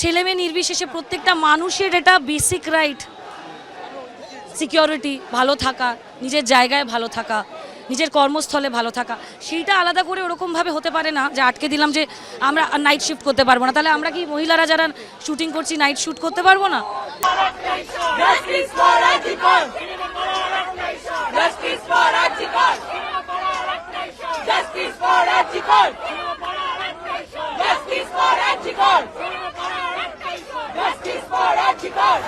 ছেলে মেয়ে নির্বিশেষে প্রত্যেকটা মানুষের এটা বেসিক রাইট সিকিউরিটি ভালো থাকা, নিজের জায়গায় ভালো থাকা, নিজের কর্মস্থলে ভালো থাকা। সেইটা আলাদা করে ওরকমভাবে হতে পারে না যে আটকে দিলাম যে আমরা নাইট শিফট করতে পারব না। তাহলে আমরা কি মহিলারা যারা শুটিং করছি নাইট শুট করতে পারব না? Justice for! শিকার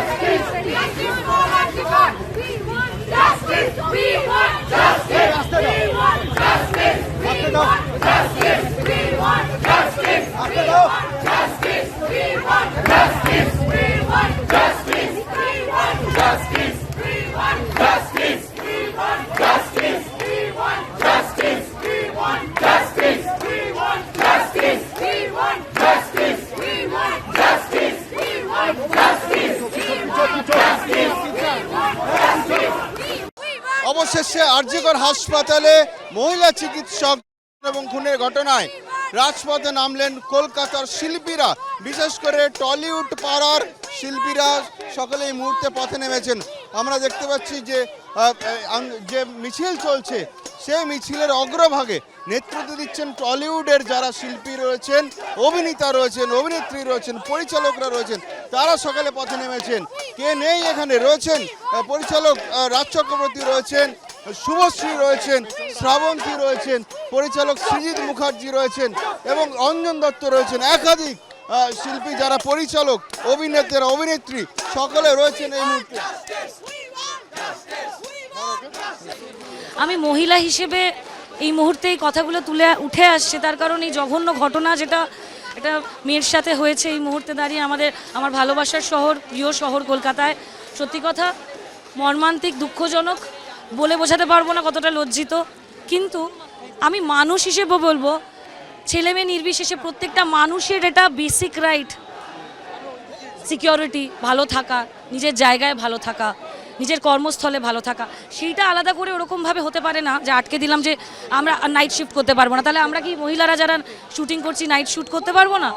justice. justice. অবশেষে আরজিকর হাসপাতালে মহিলা চিকিৎসক এবং খুনের ঘটনায় রাজপথে নামলেন কলকাতার শিল্পীরা। বিশেষ করে টলিউড পাড়ার শিল্পীরা সকলে এই মুহূর্তে পথে নেমেছেন। আমরা দেখতে পাচ্ছি যে যে মিছিল চলছে, সেই মিছিলের অগ্রভাগে নেতৃত্ব দিচ্ছেন টলিউডের যারা শিল্পী রয়েছেন, অভিনেতা রয়েছেন, অভিনেত্রী রয়েছেন, পরিচালকরা রয়েছেন, তারা সকালে পথে নেমেছেন। কে নেই এখানে? রয়েছেন পরিচালক রাজ চক্রবর্তী রয়েছেন শুভশ্রী রয়েছেন, শ্রাবন্তী রয়েছেন, পরিচালক সৃজিত মুখার্জি রয়েছেন এবং অঞ্জন দত্ত রয়েছেন। একাধিক শিল্পী যারা পরিচালক অভিনেতারা অভিনেত্রী, সকলে রয়েছেন এই মুহূর্তে। আমি মহিলা হিসেবে এই মুহূর্তে এই কথাগুলো তুলে উঠে আসছে, তার কারণ এই জঘন্য ঘটনা যেটা, এটা মেয়ের সাথে হয়েছে এই মুহূর্তে দাঁড়িয়ে আমাদের, আমার ভালোবাসার শহর, প্রিয় শহর কলকাতায়। সত্যি কথা, মর্মান্তিক, দুঃখজনক বলে বোঝাতে পারব না কতটা লজ্জিত, কিন্তু আমি মানুষ হিসেবে বলব, ছেলে মেয়ে নির্বিশেষে প্রত্যেকটা মানুষের এটা বেসিক রাইট সিকিউরিটি ভালো থাকা, নিজের জায়গায় ভালো থাকা, নিজের কর্মস্থলে ভালো থাকা, সেইটা আলাদা করে ওরকমভাবে হতে পারে না যে আটকে দিলাম যে আমরা নাইট শিফট করতে পারব না। তাহলে আমরা কি মহিলারা যারা শুটিং করছি নাইট শ্যুট করতে পারব না?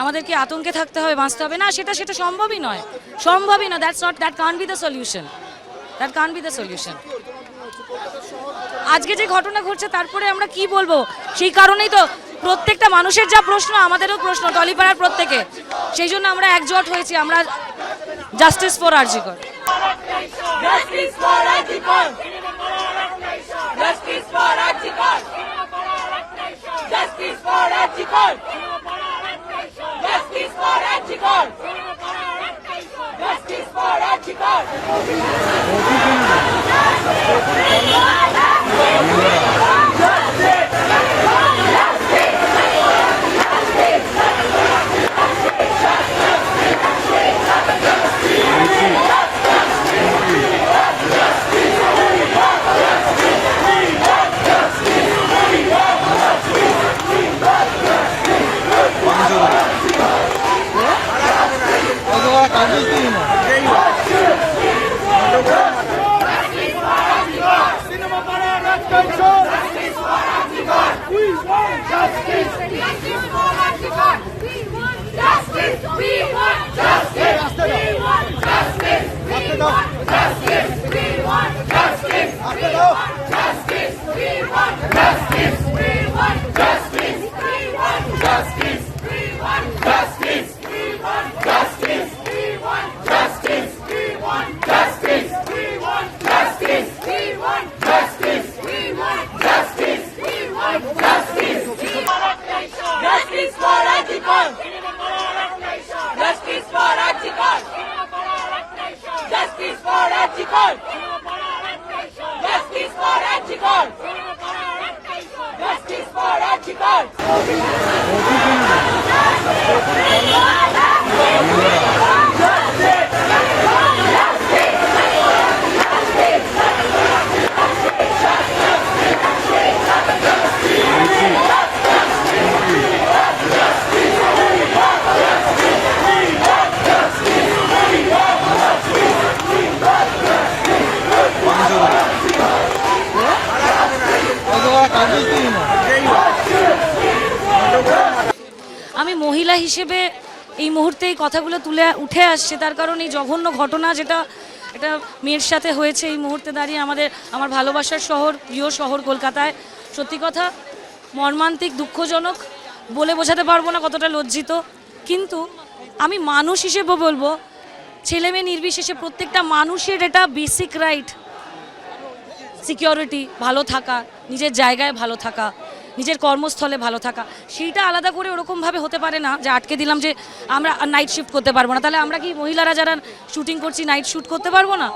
আমাদেরকে আতঙ্কে থাকতে হবে, বাঁচতে হবে। না, সেটা সেটা সম্ভবই নয়। সম্ভবই না that's not that can be the solution that can be the solution আজকে যে ঘটনা ঘটছে, তারপরে আমরা কি বলব? সেই কারণেই তো প্রত্যেকটা মানুষের যা প্রশ্ন, আমাদেরও প্রশ্ন, টলিপাড়ার প্রত্যেকে। সেই জন্য আমরা একজোট হয়েছি, আমরা justice for RG Kar Justice for! Justice for! Thank you. Justice for Anticon! Justice for Anticon! Justice for Anticon! We want justice! We want justice! We want justice! We want justice! We want justice! We want justice! We want justice! Archicor! আমি মহিলা হিসেবে এই মুহূর্তে এই কথাগুলো তুলে উঠে আসছে। তার কারণ এই জঘন্য ঘটনা যেটা, এটা মেয়ের সাথে হয়েছে এই মুহূর্তে দাঁড়িয়ে আমাদের, আমার ভালোবাসার শহর, প্রিয় শহর কলকাতায়। সত্যি কথা, মর্মান্তিক, দুঃখজনক, বলে বোঝাতে পারব না কতটা লজ্জিত। কিন্তু আমি মানুষ হিসেবে বলব, ছেলে মেয়ে নির্বিশেষে প্রত্যেকটা মানুষের এটা বেসিক রাইট সিকিউরিটি ভালো থাকা, নিজের জায়গায় ভালো থাকা। নিজের কর্মস্থলে ভালো থাকা। সেইটা আলাদা করে ওরকমভাবে হতে পারে না যে আটকে দিলাম যে আমরা নাইট শিফট করতে পারব না। তাহলে আমরা কি মহিলারা যারা শুটিং করছি নাইট শ্যুট করতে পারব না?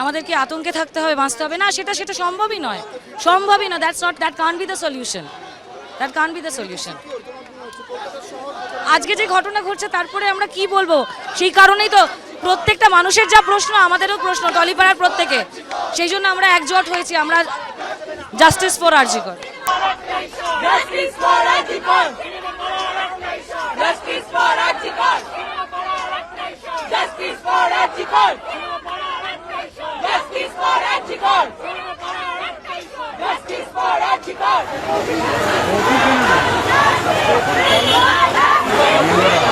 আমাদের কি আতঙ্কে থাকতে হবে, বাঁচতে হবে। না, সেটা সেটা সম্ভবই নয়। সম্ভবই না that's not that can be the solution that can be the solution আজকে যে ঘটনা ঘটছে, তারপরে আমরা কি বলব? সেই কারণেই তো প্রত্যেকটা মানুষের যা প্রশ্ন, আমাদেরও প্রশ্ন, টলিপাড়ার প্রত্যেকে। সেই জন্য আমরা একজোট হয়েছি। আমরা justice for RG Kar. Justice for Rajikar! Justice for Rajikar! Justice for Rajikar! Justice for Rajikar! Justice for Rajikar! Justice for Rajikar!